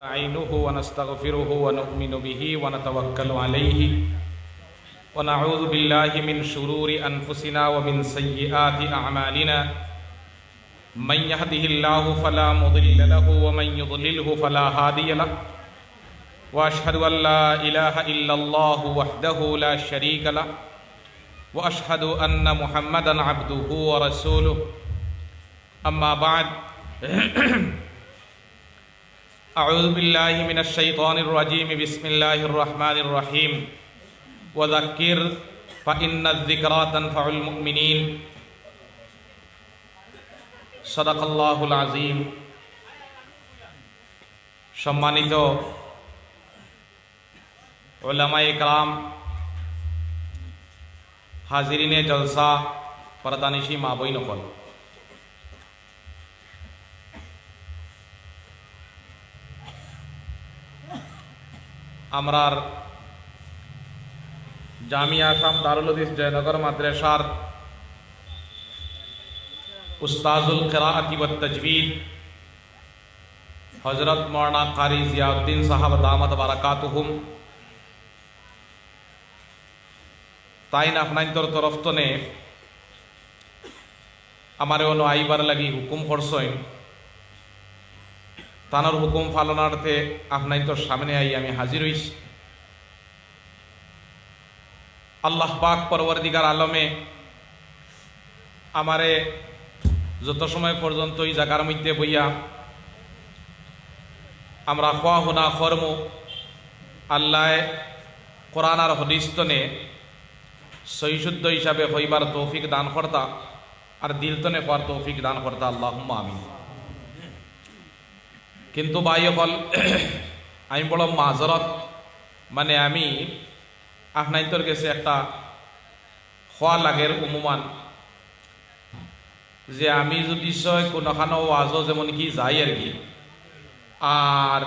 نستعينه ونستغفره ونؤمن به ونتوكل عليه. ونعوذ بالله من شرور أنفسنا ومن سيئات أعمالنا. من يهده الله فلا مضل له ومن يضلله فلا هادي له. وأشهد أن لا إله إلا الله وحده لا شريك له. وأشهد أن محمدا عبده ورسوله. أما بعد. أعوذ بالله من الشيطان الرجيم بسم الله الرحمن الرحيم وذكر فإن الذكرى تنفع المؤمنين صدق الله العظيم সম্মানিত ওলামায়ে کرام হাজিরিনে জলসা পরদানিশি মা বই নকল আমরার জামিয়া আসাম দারুল হদিস জয়নগর মাদ্রাসার উস্তাজুল কেরাআতি ওয়াত তাজবিদ হজরত মৌলানা কারি জিয়াউদ্দিন সাহাব দামাত বারাকাতুহুম। তাইন আপনাইন্তর তরফ তনে আমারে অনু আইবার লাগি হুকুম করছইন তানোর হুকুম পালনার্থে আপনাই তোর সামনে আই আমি হাজির হইছি। আল্লাহ পাক পরবর্তীকার আলমে আমারে যত সময় পর্যন্ত এই জায়গার মধ্যে বইয়া আমরা খোয়া হুনা কর্ম আল্লাহ কোরআন আর হদিস্তনে সৈশুদ্ধ হিসাবে হইবার তৌফিক দান কর্তা, আর দিলতনে হওয়ার তৌফিক দান কর্তা আল্লাহ আমিন। কিন্তু বাই হল আমি বড় মাজরত মানে আমি আপনাইতর গেছে একটা হওয়া লাগের উমুমান। যে আমি যদি সয় কোনোখানো ওয়াজও যেমন কি যাই আর কি। আর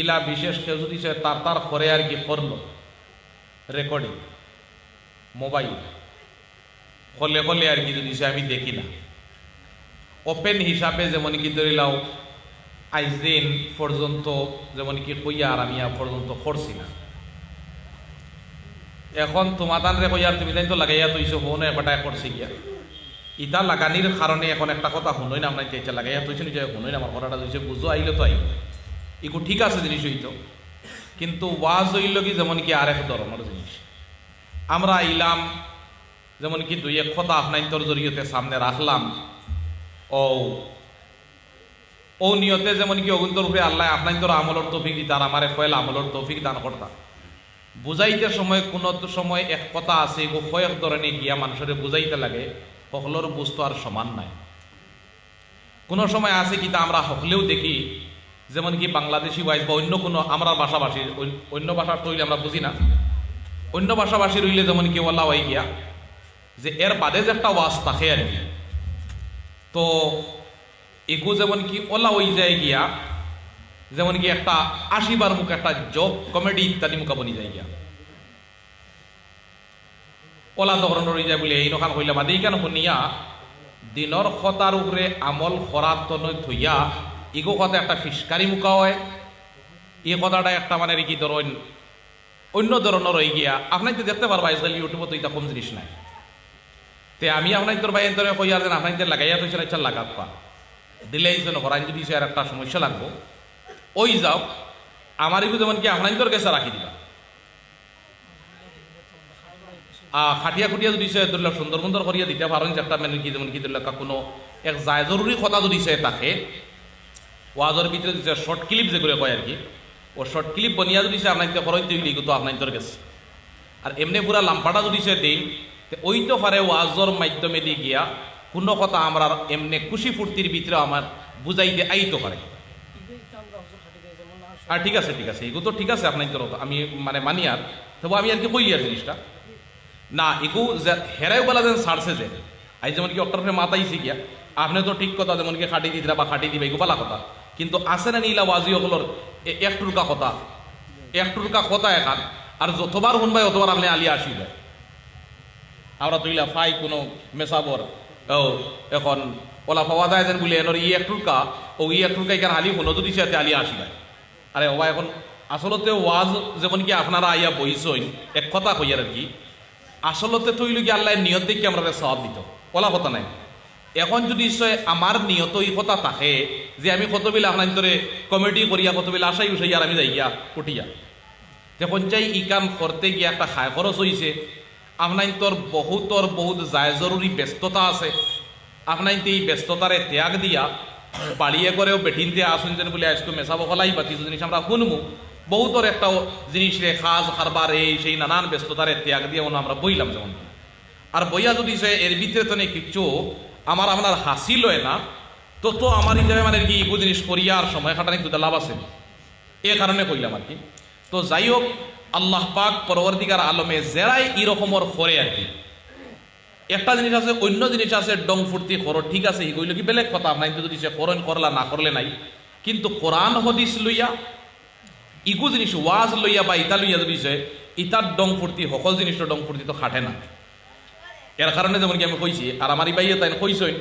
ইলা বিশেষ কেউ যদি সে তার তার করে আর কি করল রেকর্ডিং মোবাইল হলে হলে আর কি যদি আমি দেখি না। ওপেন হিসাবে যেমন কি ধরিলাও আইজ দিন পর্যন্ত যেমন কি কইয়া আর আমি পর্যন্ত করছি না। এখন তোমাদান রে কইয়ার তুমি তাই তো লাগাইয়া তুইছো হো এবারটাই করছি গিয়া। ইটা লাগানির কারণে এখন একটা কথা শুনোই না আপনার চেষ্টা লাগাইয়া তুইছো নিজে শুনোই না, আমার কথাটা তুইছে বুঝো, আইলে তো আইল ইকু ঠিক আছে জিনিস হইতো। কিন্তু ওয়াজ হইল কি যেমন কি আর এক ধরনের জিনিস। আমরা আইলাম, যেমন কি দুই এক কথা আপনার জড়িয়তে সামনে রাখলাম ও নিয়তে যেমন কি অগুন্তর রূপে আল্লাহ আপনার তোর আমলর তৌফিক দিতার আমার ফয়েল আমলর তৌফিক দান করতা বুঝাইতে সময় কোনো সময় এক কথা আছে গো ধরনের গিয়া মানুষের বুঝাইতে লাগে সকলের বস্তু আর সমান নাই। কোনো সময় আছে কি তা আমরা হকলেও দেখি, যেমন কি বাংলাদেশি ওয়াইজ বা অন্য কোনো আমরা ভাষাভাষী অন্য ভাষা তৈরি আমরা বুঝি না। অন্য ভাষাভাষী রইলে যেমন কি ওলা হয়ে গিয়া? যে এর বাদে যে একটা ওয়াজ থাকে আর কি। তো এগু যেমন কি ওলা ওই যায় গিয়া, যেমন কি একটা আশিবার মুখ, একটা জব কমেডি ইত্যাদি মুখা বনি যায় গিয়া। ওলা ধরনের হয়ে যায় বলে এই নখান হইলে বাদে কেন শুনিয়া দিনর খতার উপরে আমল খরাত তনৈ থইয়া ইগো কথা একটা ফিসকারি মুখা হয় এই কথাটা একটা মানে কি ধরেন অন্য ধরনের রয়ে গিয়া। আপনার দেখতে পারবা আজকাল ইউটিউবত এটা কম জিনিস নাই। তে আমি আপনার তোর ভাই এন্তরে কইয়ার দেন আপনার লাগাইয়া তুই ইচ্ছা লাগাত পা। দিলেই যেন হরাই যদি সে আর একটা সমস্যা লাগবো, ওই যাও, আমার ইগু যেমন কি আপনার তোর গেছে রাখি দিবা। খাটিয়া খুটিয়া যদি সে ধরল সুন্দর সুন্দর করিয়া দিতে পারেন, যে একটা মানে কি যেমন কি ধরল কোনো এক যায় জরুরি কথা যদি সে তাকে ওয়াজের ভিতরে দিছে শর্ট ক্লিপ যেগুলো কয় আর কি, ও শর্ট ক্লিপ বনিয়া যদি সে আপনার খরচ দিলি তো আপনার তোর গেছে আর এমনি পুরা লাম্পাটা যদি সে দিন ওই তো পারে ওয়াজর মাধ্যমে দিয়ে গিয়া কোনো কথা আমরা এমনি খুশি ফুর্তির ভিতরে আমার বুঝাইতে আইতো পারে আর ঠিক আছে ঠিক আছে এগুলো তো ঠিক আছে আপনার তোর আমি মানে মানি আর, তবু আমি আর কি কইলি আর জিনিসটা? না, এগু হেরাই বলা যেন ছাড়ছে যে, আই যেমন কি অক্টর মাতাইছি গিয়া আপনি তো ঠিক কথা, যেমন কি খাটি দিদিরা বা খাটি দিবে, এগু বালা কথা। কিন্তু আছে না নীলা ওয়াজি হকলর এক টুরকা কথা, এক টুরকা কথা এখান আর যতবার শুনবাই অতবার আপনি আলিয়া আসিবে। আমরা তুইলা ফাই কোনো মেসাবর, ও, এখন ওলা পাওয়া যায় যেন বলে এনর ই একটুকা ও ই একটুকা এখানে আলি হলো যদি সে আলি আসিবায় আরে ওবা এখন, আসলতে ওয়াজ যেমন কি আপনারা আইয়া বইসইন এক কথা কইয়ার আর কি, আসলতে তৈল কি আল্লাহ নিয়ত দেখি আমরা সব দিত, ওলা কথা নাই। এখন যদি আমার নিয়ত এই কথা থাকে, যে আমি কতবিল আপনার ধরে কমিটি করিয়া, কতবিল আশাই উঠাই আর আমি যাই গিয়া উঠিয়া। তখন চাই, ই কাম করতে গিয়ে একটা খায় খরচ হয়েছে আপনার তোর বহুতর বহুত যায় জরুরি ব্যস্ততা আছে। আপনার এই ব্যস্ততারে ত্যাগ দিয়া, বাড়িয়ে করেও বেঠিনতে আসুন যেন বলে, আজকে মেশা বকলাই বা কিছু জিনিস আমরা শুনব। বহুতর একটা জিনিস রে খাজ খারবার এই সেই নানান ব্যস্ততারে ত্যাগ দিয়ে ওনা আমরা বইলাম যেমন। আর বইয়া যদি সে এর ভিতরে তো নেই কিছু আমার আপনার হাসিল লয় না, তো তো আমার হিসাবে মানে কি ইগু জিনিস করিয়া আর সময় খাটানি দুটা লাভ আছে। এ কারণে কইলাম আর কি। তো যাই হোক আল্লাহ পাক পরবর্তীকার আলমে জেরাই এরকমর করে আর কি। একটা জিনিস আছে, অন্য জিনিস আছে, ডং ফুর্তি করো, ঠিক আছে কইল কি, বেলেগ কথা আপনার যদি সে করন করলা, না করলে নাই। কিন্তু কোরআন হদিস লইয়া ইগু জিনিস, ওয়াজ লইয়া বা ইতা লইয়া যদি সে, ইতার ডং ফুর্তি সকল জিনিসটা ডং ফুর্তি তো খাটে না। এর কারণে যেমন কি আমি কইছি, আর আমার ইবাইয়ে তাই কইসই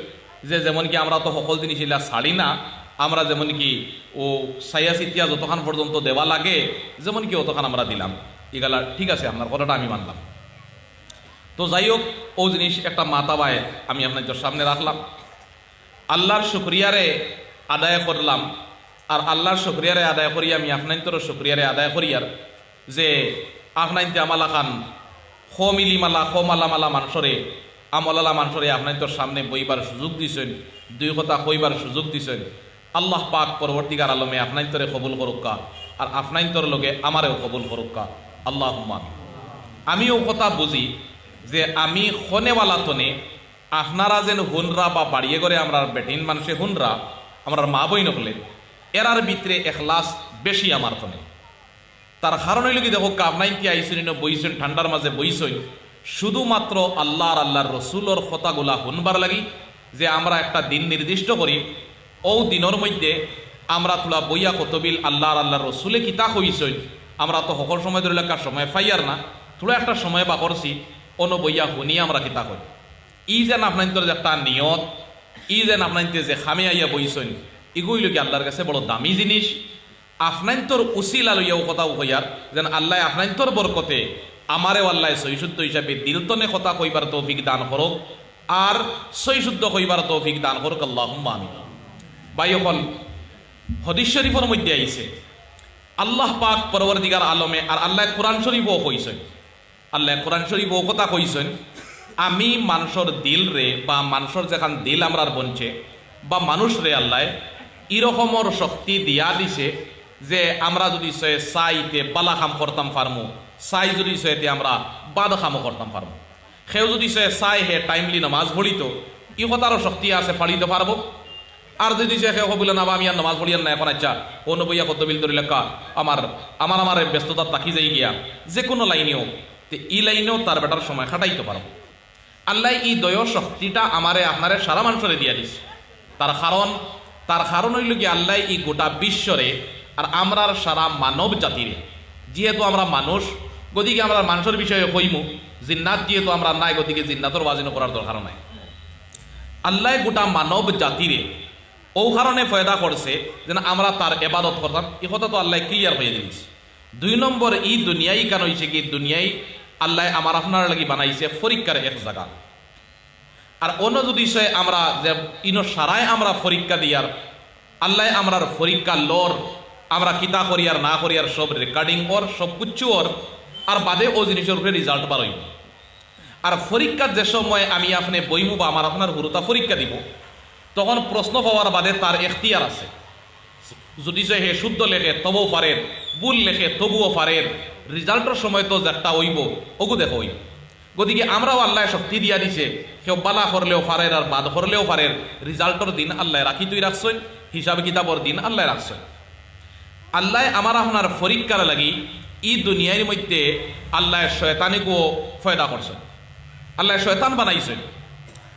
যে যেমন কি আমরা তো সকল জিনিস ইলা ছাড়ি না আমরা যেমন কি, ও সাইয়া সিতিয়া যতক্ষণ পর্যন্ত দেওয়া লাগে, যেমন কি অতক্ষণ আমরা দিলাম। এগুলা ঠিক আছে, আপনার কথাটা আমি মানলাম। তো যাই হোক, ও জিনিস একটা মাতা মাতাবায় আমি আপনাদের সামনে রাখলাম। আল্লাহর শুক্রিয়ারে আদায় করলাম। আর আল্লাহর শুক্রিয়ারে আদায় করি আমি আপনাইতর শুক্রিয়ারে আদায় করি আর যে আপনাইতে আমালা খান খো মিলিমালা মালা মালা মানুষরে, আমলালা মানুষরে আপনাইতর সামনে বইবার সুযোগ দিছেন, দুই কথা কইবার সুযোগ দিছেন। আল্লাহ পাক পরবর্তীকার আলমে আপনাইতরে কবুল করুক্কা আর আপনাইতর লগে আমারেও কবুল করুক্কা আল্লাহ আমিও কথা বুঝি যে আমি খনেওয়ালা তনে আপনারা যেন হুনরা বা বাড়িয়ে করে আমরা বেটিন মানুষে হুনরা, আমরা মা বই নকলে এরার ভিতরে এখলাস বেশি আমার তনে। তার কারণ হইল কি দেখো আপনাই কি আইসেন বইছেন ঠান্ডার মাঝে বইছেন শুধুমাত্র আল্লাহ আর আল্লাহর রসুলোর কথাগুলা শুনবার লাগি যে আমরা একটা দিন নির্দিষ্ট করি ও দিনের মধ্যে আমরা তোলা বইয়া কতবিল আল্লাহ আল্লাহর রসুলে কিতা হইছেন আমরা তো সকল সময় ধরে লেখার সময় ফাইয়ার না। তোলা একটা সময় বা করছি অন্য বইয়া শুনি আমরা কিতা করি ই যেন আপনার যে একটা নিয়ত, ই যেন আপনার যে খামে আইয়া বইছেন, এগুলো কি আল্লাহর কাছে বড় দামি জিনিস? আফনাইন্তর উসিলা লইয়াও কথাও হইয়ার, যেন আল্লাহ আফনাইন্তর বরকতে আমারে আল্লাহ সৈশুদ্ধ হিসাবে দিলতনে কথা কইবার তৌফিক দান করক, আর সৈশুদ্ধ কইবার তৌফিক দান করক আল্লাহ আমি বাই অকল হদিস শরীফের মধ্যে আইছে আল্লাহ পাক পরবর্তীকার আলমে আর আল্লাহ কোরআন শরীফও কইছেন আল্লাহ কোরআন শরীফও কথা কইছেন আমি মানুষের দিল রে বা মানুষের যেখান দিল আমরার বনছে, বা মানুষ রে আল্লাহ এরকমর শক্তি দিয়া দিছে যে আমরা যদি সে সাইতে বালা খাম করতাম পারমু সাই যদি সে আমরা বাদ খামও করতাম পারমু সেও যদি সে সাই হে টাইমলি নামাজ পড়িত ই কথারও শক্তি আছে ফাড়িতে পারব আর যদি সে কেউ বলে না আমি আর নামাজ পড়িয়ান না এখন আচ্ছা অন্য বইয়া কত বিল ধরে লেখা আমার আমার আমার ব্যস্ততা তাকি যাই গিয়া যে কোনো লাইনেও, তে ই লাইনেও তার বেটার সময় খাটাইতে পারব আল্লাহ ই দয় শক্তিটা আমারে আপনারে সারা মানুষরে দিয়া দিছে। তার কারণ তার কারণ হইল কি আল্লাহ ই গোটা বিশ্বরে আর আমরার সারা মানব জাতিরে। যেহেতু আমরা মানুষ গতিকে আমরা মানুষের বিষয়ে কইমু, জিন্নাত যেহেতু আমরা নাই গতিকে জিন্নাতর বাজিনো করার দরকার নাই। আল্লাহ গোটা মানব জাতিরে ও কারণে ফয়দা করছে যেন আমরা তার এবাদত করতাম। এ কথা তো আল্লাহ ক্লিয়ার হয়ে দিয়েছে দুই নম্বর ই দুনিয়াই কেন হয়েছে কি? দুনিয়াই আল্লাহ আমার আপনার লাগি বানাইছে পরীক্ষার এক জায়গা আর অন্য যদি সে আমরা যে ইনো সারাই আমরা পরীক্ষা দিয়ার আল্লাহ আমরার পরীক্ষা লর আমরা কিতা করিয়ার না করিয়ার সব রেকর্ডিং ওর সব কুচ্ছু ওর আর বাদে ও জিনিসের উপরে রেজাল্ট বার হইব। আর পরীক্ষার যে সময় আমি আপনি বইমু বা আমার আপনার হুরুতা পরীক্ষা দিব তখন প্রশ্ন পাওয়ার বাদে তার এখতিয়ার আছে। যদি সে হে শুদ্ধ লেখে, তবুও পারেন ভুল লেখে, তবুও পারেন রেজাল্টের সময় তো একটা হইব ওগু দেখো হইব। গতিকে আমরাও আল্লাহ শক্তি দিয়া দিছে কেউ বালা করলেও পারেন আর বাদ করলেও পারেন রেজাল্টের দিন আল্লাহ রাখি তুই রাখছেন হিসাব কিতাবর দিন আল্লাহ রাখছেন আল্লাহ আমার আপনার পরীক্ষার লাগি ই দুনিয়ার মধ্যে আল্লাহ শয়তানিকেও ফয়দা করছেন আল্লাহ শয়তান বানাইছেন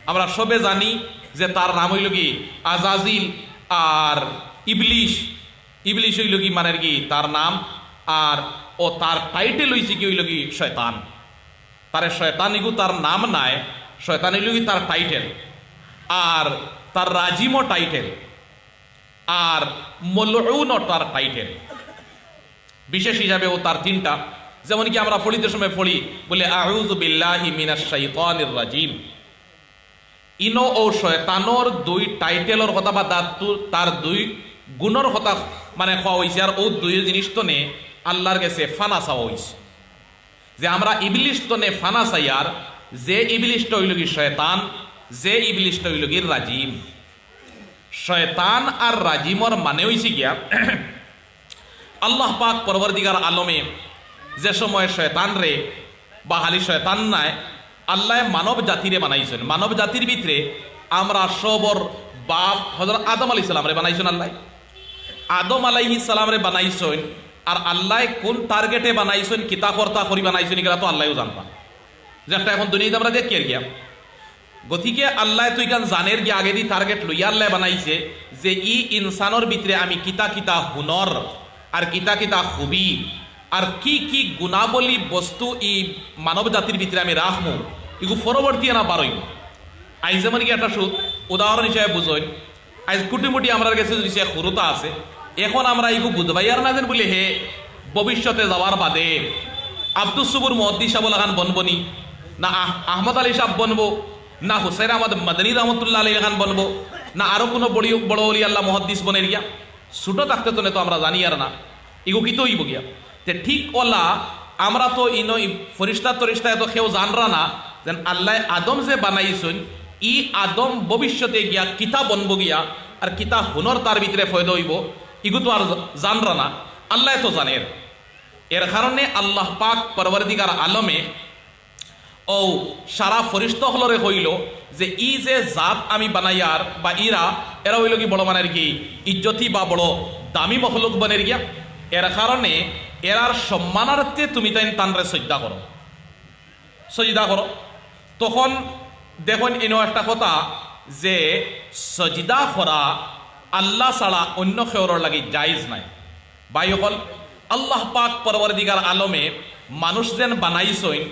আমরা সবে জানি যে তার নাম হইল কি? আজাজিল আর ইবলিশ। ইবলিশ হইল কি মানে কি? তার নাম। আর ও তার টাইটেল হইছে কি হইল কি? শয়তান। তার শয়তানিগু তার নাম নাই। শয়তান হইল কি তার টাইটেল আর তার রাজিমও টাইটেল আর মলউনও তার টাইটেল বিশেষ হিসাবে ও তার তিনটা। যেমন কি আমরা ফলিতে সময় পড়ি, বলে, আউযু বিল্লাহি মিনাশ শাইতানির রাজিম। ইনো ও শয়তানর দুই টাইটেলর কথা বা তার দুই গুণর কথা মানে খাওয়া হয়েছে আর ও দুই জিনিস তো নে আল্লাহর কাছে ফানা চাওয়া হয়েছে যে আমরা ইবলিশ তো নে ফানা চাই আর যে ইবলিশটা হইল কি শয়তান, যে ইবলিশটা হইল কি রাজিম শয়তান আর রাজিমর মানে হয়েছে গিয়া, আল্লাহ পাক পরবর্তীকার আলমে যে সময় শয়তান রে বা হালি শয়তান নাই আল্লাহ মানব জাতিরে বানাইছেন। মানব জাতির ভিতরে আমরা সবর বাপ হজরত আদম আলি সালাম রে বানাইছেন আল্লাহ। আদম আলাইহি সালাম রে বানাইছেন আর আল্লাহ কোন টার্গেটে বানাইছেন কিতা কর্তা করি বানাইছেন, এগুলা তো আল্লাহও জানবা। যেটা এখন দুনিয়াতে আমরা দেখি আর গিয়া গতিকে আল্লাহ তুই গান জানের গিয়ে আগে দি টার্গেট লইয়া আল্লাহ বানাইছে যে ই ইনসানোর ভিতরে আমি কিতা কিতা হুনর আর কিতা কিতা খুবি আর কি কি গুণাবলী বস্তু ই মানব জাতির ভিতরে আমি রাখব ইগু পরবর্তী না পারইব আইজ যেমন কি একটা উদাহরণ হিসাবে বুঝইন, আইজ কুটিমুটি আমরা কাছে যদি সে সরুতা আছে, এখন আমরা ইগু বুঝবাই আর না যেন বলে, হে, ভবিষ্যতে যাওয়ার বাদে আব্দুল সুবুর মহদ্দি সাহেব লাগান বনবনি, না আহ- আহমদ আলী সাহেব বনবো, না হুসাইন আহমদ মাদানী রহমতুল্লাহ আলী খান বনবো, না আরও কোনো বড় বড় অলি আল্লাহ মহদ্দিস বনের গিয়া? ছোটো থাকতে তো আমরা জানি আর না। ইগো কি তো ইব গিয়া? ঠিক ওলা, আমরা তো ইনো ফরিস্তা তরিস্তা এত কেউ জানরা না যেন আল্লাহ আদম যে বানাইছেন, ই আদম ভবিষ্যতে গিয়া কিতা বনব গিয়া, আর কিতা হুনর তার ভিতরে ফয়দা হইব, ইগু তো আর জানরা না আল্লাহ তো জানের এর কারণে আল্লাহ পাক পরবর্তীকার আলমে, ও সারা ফরিস্ত হলরে হইল যে ই যে জাত আমি বানাইয়ার, বা ইরা, এরা হইল কি বড় মানের কি, ইজ্জতি বা বড় দামি মখলুক বনের গিয়া। এর কারণে এরার সম্মানার্থে তুমি তাই তানরে শ্রদ্ধা করো। সজিদা করো। তখন দেখুন এনো একটা কথা যে সজিদা করা আল্লাহ ছাড়া অন্য খেয়রর লাগি জাইজ নাই। বাই হল আল্লাহ পাক পরবর্তীকার আলমে মানুষ যেন বানাইছইন,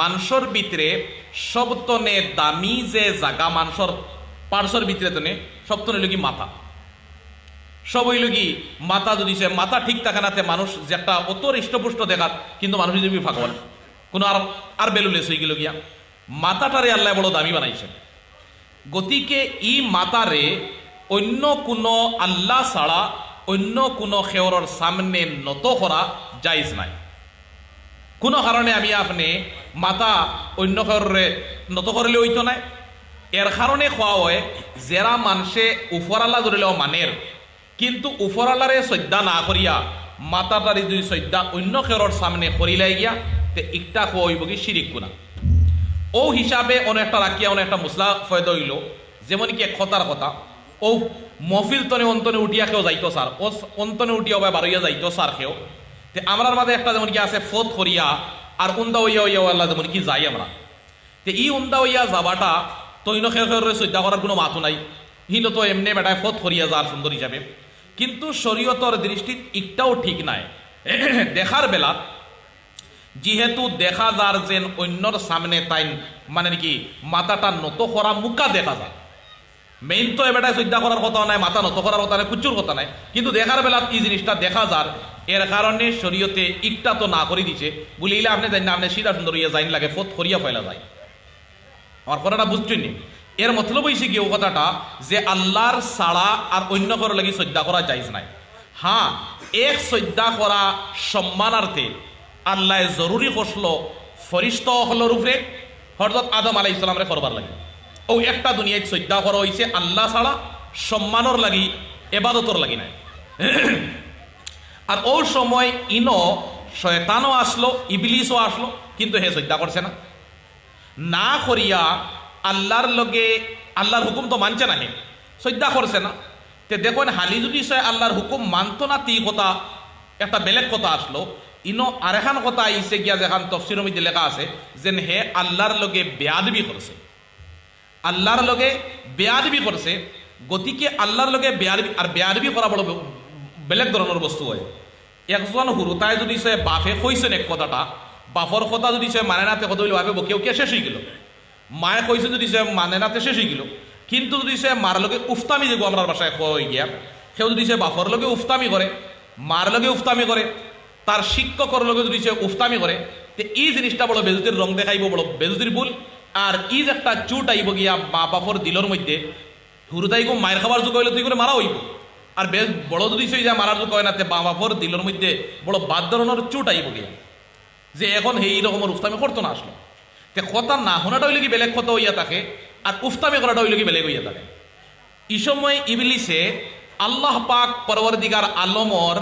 মানুষের ভিতরে সবতনে দামি যে জাগা, মানুষের পার্শ্বর ভিতরে তনে সবতনে লগি মাথা। সব হইল কি মাথা যদি সে মাথা ঠিক থাকে নাতে মানুষ যে একটা অত হৃষ্টপুষ্ট দেখাত, কিন্তু মানুষ যদি ফাঁকল কোনো আর আর বেলুলেস হয়ে গেল গিয়া। মাথাটারে আল্লাহ বড় দামি বানাইছেন। গতিকে ই মাতারে অন্য কোনো আল্লাহ ছাড়া, অন্য কোনো খেয়রর সামনে নত করা জায়জ নাই। কোনো কারণে আমি আপনি মাতা অন্য খেয়রে নত করলে হইতো নাই। এর কারণে খোয়া হয় যারা মানুষে উফরাল্লা ধরিলেও মানের কিন্তু উফরালারে শ্রদ্ধা না করিয়া মাতাটারি যদি শ্রদ্ধা অন্য খেরর সামনে করিলাই গিয়া তে ইকটা খোয়া হইব কি শিরিক গুণা। ও হিসাবে অনেকটা রাখিয়া অনেকটা মুসলা ফয়দ হইল যেমন কি কথার কথা। ও মফিল তনে অন্তনে উঠিয়া খেও যাইতো স্যার ও অন্তনে উঠিয়া বা বারইয়া যাইতো স্যার খেও তে আমরার মাঝে একটা যেমন কি আছে ফোত করিয়া আর উন্দা হইয়া হইয়া আল্লাহ যেমন কি যাই আমরা তে ই উন্দা হইয়া যাবাটা তৈন খেয়ে খেয়ে শ্রদ্ধা করার কোনো মাথু নাই। হিনো তো এমনি বেটায় ফত করিয়া যার সুন্দর হিসাবে কিন্তু শরীয়তর দৃষ্টিত একটাও ঠিক নাই। দেখার বেলা যেহেতু দেখা যার যেন অন্যর সামনে তাই মানে কি মাথাটা নত করা মুখা দেখা যায়। মেইন তো এবারটায় শ্রদ্ধা করার কথা নাই মাথা নত করার কথা নাই কুচুর কথা নাই। কিন্তু দেখার বেলা এই জিনিসটা দেখা যার এর কারণে শরীয়তে ইকটা তো না করে দিছে। বলিলে আপনি জানি না, আপনি সিধা সুন্দর ইয়ে যাইন লাগে ফত করিয়া ফেলা যায়। আমার কথাটা বুঝছেন নি? এর মতলব হয়েছে কি ও কথাটা, যে আল্লাহর সাড়া আর অন্য কারও লাগি শ্রদ্ধা করা যাইজ নাই। হ্যাঁ এক শ্রদ্ধা করা সম্মানার্থে আল্লাহ জরুরি করছিল ফরিস্ত হলর উপরে হরদত আদম আলাই ইসলামরে করবার লাগে। ও একটা দুনিয়ায় শ্রদ্ধা করা হয়েছে আল্লাহ ছাড়া সম্মানর লাগি, এবাদতর লাগি নাই। আর ও সময় ইনো শয়তানও আসলো, ইবলিসও আসলো, কিন্তু হে শ্রদ্ধা করছে না। না করিয়া আল্লাহর লগে, আল্লাহর হুকুম তো মানছে না হে। শ্রদ্ধা করছে না। তে দেখুন, হালি যদি সে আল্লাহর হুকুম মানতো না, তি কথা, একটা বেলেগ কথা আসলো। ইনো আরেখান কথা আইসে গিয়া যেখান তফসির মধ্যে লেখা আছে, যেন হে আল্লাহর লগে বেয়াদবি করছে আল্লাহর লগে বেয়াদবি করছে গতিকে আল্লাহর লগে বেয়াদবি আর বেয়াদবি করা বড় বেলেগ ধরনের বস্তু হয়। একজন হুরুতায় যদি সে বাপে কইছেন এক কথাটা বাপর কথা যদি সে মানে নাতে হইলে ভাবে কেউ কে শেষ হয়ে গেল? মায়ে কইছে যদি সে মানে নাতে শেষ হয়ে গেল। কিন্তু যদি সে মার লগে উফতামি দেবো আমার বাসায় হয়ে গিয়া, সেও যদি সে বাপর লগে উফতামি করে মার লগে উফতামি করে তার শিক্ষকর লগে যদি সে উফতামি করে তে এই জিনিসটা বড় বেজুতির রং দেখাইব, বড় বেজুতির ভুল আর ই যে একটা চুট আইব গিয়া মা বাপর দিলর মধ্যে হুরুদাইগো মায়ের খাবার যুগ হইলে তুই করে মারা হইব। আর বেশ বড় যদি সে যা মারার যুগ হয় না, তে মা বাপর দিলর মধ্যে বড় বাদ ধরনের চুট আইব গিয়া। যে এখন সেই রকমের উফতামি করতো না আসলো। তে কথা না শোনাটা হইলে কি বেলেগ কথা হইয়া থাকে আর উফতামি করাটা হইলে কি বেলেগ হইয়া থাকে। এই সময় ইবলিসে আল্লাহ পাক পরবর্তীকার আলমর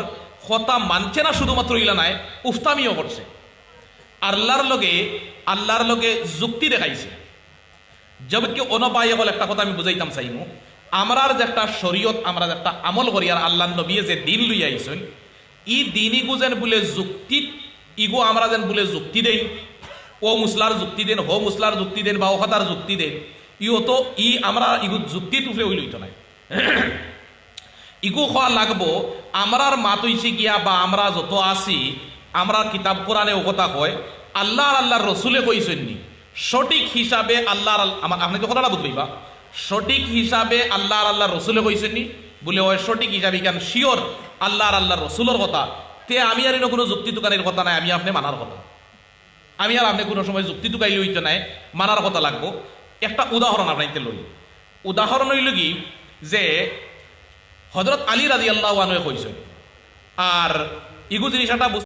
কথা মানছে না শুধুমাত্র ইলা নাই উফতামিও করছে। আল্লাহর লগে আল্লাহর লগে যুক্তি দেখাইছে। জবকে অনপায় হল একটা কথা আমি বুঝাইতাম চাইমু আমরার যে একটা শরীয়ত আমরা যে একটা আমল করি, আর আল্লাহ নবী যে দিন লই আইছেন, ই দিনই যেন বলে যুক্তি ইগো আমরা যেন বলে যুক্তি দেই। ও মুসলার যুক্তি দেন, হো মুসলার যুক্তি দেন, বা ও কথার যুক্তি দেন, ইও তো ই আমরা ইগু যুক্তি তুফে হইল হইতো নাই। ইগু হওয়া লাগবো আমরার মাতইছি গিয়া বা আমরা যত আছি আমরা কিতাব কোরআনে কথা কয় আল্লাহ আল্লাহর রসুলে কইছেননি সঠিক হিসাবে আল্লাহর আল- আমার আপনি তো কথাটা বুঝবাইবা সঠিক হিসাবে আল্লাহ আল্লাহর রসুলে কইছেননি বলে ওই সঠিক হিসাবে কেন শিওর আল্লাহ আর আল্লাহর রসুলের কথা। তে আমি আর কোনো যুক্তি দোকানের কথা নাই, আমি আপনি মানার কথা। আমি আর আপনি কোনো সময় যুক্তি টুকাইলে হইতে নাই মানার কথা লাগবো। একটা উদাহরণ আপনাইতে লই উদাহরণ হইল কি? যে হজরত আলী রাজি আল্লাহ আনুয়ে কইছে আর ইগু জিনিসটা বুঝ-